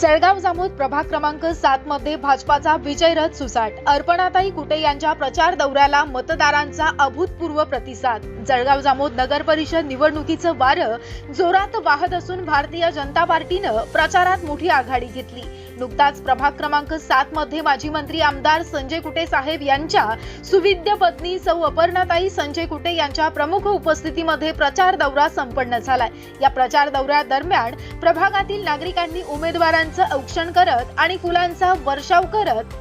जळगाव जामोद प्रभाग क्रमांक सात मध्ये भाजपाचा विजय रथ सुसाट. अर्पणाताई कुटे यांच्या प्रचार दौऱ्याला मतदारांचा अभूतपूर्व प्रतिसाद. जळगाव जामोद नगर परिषद निवडणुकीचं वारं जोरात वाहत असून भारतीय जनता पार्टीनं प्रचारात मोठी आघाडी घेतली. नुकताच प्रभाग क्रमांक सात मध्ये माजी मंत्री आमदार संजय कुटे साहेब यांच्या सुविद्य पत्नी सौ अपर्णाताई संजय कुटे यांच्या प्रमुख उपस्थितीमध्ये प्रचार दौरा संपन्न झालाय. या प्रचार दौऱ्यादरम्यान प्रभागातील नागरिकांनी उमेदवारांचं औक्षण करत आणि फुलांचा वर्षाव करत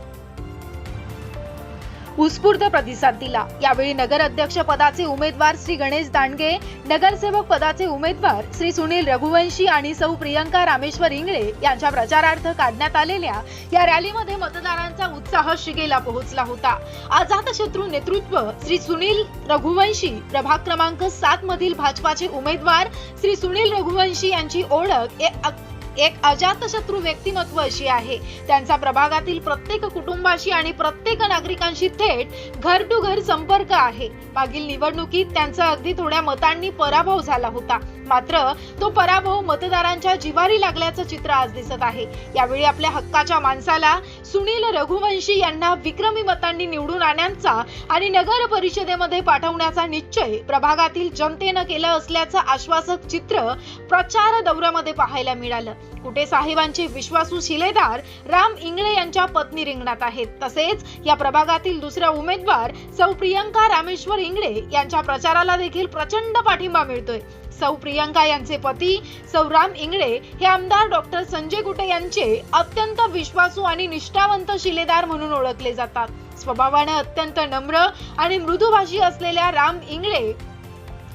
उत्स्फूर्त प्रतिसाद दिला. यावेळी नगर अध्यक्ष पदाचे उमेदवार श्री गणेश दांडगे नगरसेवक पदाचे उमेदवार श्री सुनील रघुवंशी आणि सौ प्रियंका रामेश्वर इंगळे यांच्या प्रचारार्थ काढण्यात आलेल्या या रॅलीमध्ये मतदारांचा उत्साह शिगेला पोहोचला होता. अजातशत्रू नेतृत्व श्री सुनील रघुवंशी प्रभाग क्रमांक सात मधील भाजपाचे उमेदवार श्री सुनील रघुवंशी यांची ओळख ए- एक अजातशत्रू व्यक्तिमत्व अशी आहे. त्यांचा प्रभागातील प्रत्येक कुटुंबाशी आणि प्रत्येक नागरिकांशी थेट घर टू घर संपर्क आहे. मागील निवडणुकीत त्यांचा अगदी थोड्या मतांनी पराभव झाला होता. मात्र तो पराभव मतदारांच्या जिवारी लागल्याचं चित्र आज दिसत आहे. यावेळी आपल्या हक्काच्या माणसाला सुनील रघुवंशी यांना विक्रमी मतांनी निवडून आणण्याचा आणि नगर परिषदेमध्ये पाठवण्याचा निश्चय प्रभागातील जनतेनं केला असल्याचं आश्वासक चित्र प्रचार दौऱ्यामध्ये पाहायला मिळालं. कुठे साहेबांचे विश्वासू शिलेदार राम इंगळे यांच्या पत्नी रिंगणात आहेत. तसेच या प्रभागातील दुसऱ्या उमेदवार सौ प्रियंका रामेश्वर इंगळे यांच्या प्रचाराला देखील प्रचंड पाठिंबा मिळतोय. सौ प्रियंका यांचे पती सौ राम इंगळे हे आमदार डॉक्टर संजय गुटे यांचे अत्यंत विश्वासू आणि निष्ठावंत शिलेदार म्हणून ओळखले जातात. स्वभावाने अत्यंत नम्र आणि मृदुभाषी असलेल्या राम इंगळे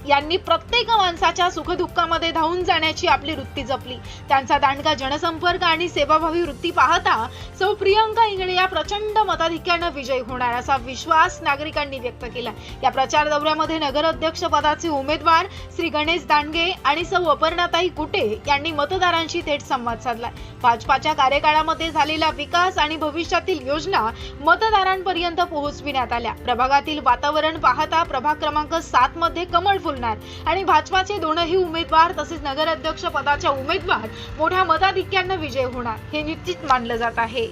यांनी प्रत्येक माणसाच्या सुखदुःखामध्ये धावून जाण्याची आपली वृत्ती जपली. त्यांचा दांडगा जनसंपर्क आणि सेवाभावी वृत्ती पाहता सौ प्रियंका इंगळे या प्रचंड मताधिक्यानं विजयी होणार असा विश्वास नागरिकांनी व्यक्त केला. या प्रचार दौऱ्यामध्ये नगर अध्यक्ष पदाचे उमेदवार श्री गणेश दांडगे आणि सौ अपर्णाताई कुटे यांनी मतदारांशी थेट संवाद साधला. भाजपाच्या कार्यकाळामध्ये झालेला विकास आणि भविष्यातील योजना मतदारांपर्यंत पोहोचविण्यात आल्या. प्रभागातील वातावरण पाहता प्रभाग क्रमांक सात मध्ये कमळ फुलणार आणि भाजपाचे दोनही उमेदवार तसेच नगराध्यक्ष पदाच्या उमेदवार मोठ्या मताधिक्यानं विजय होणार हे निश्चित मानलं जात आहे.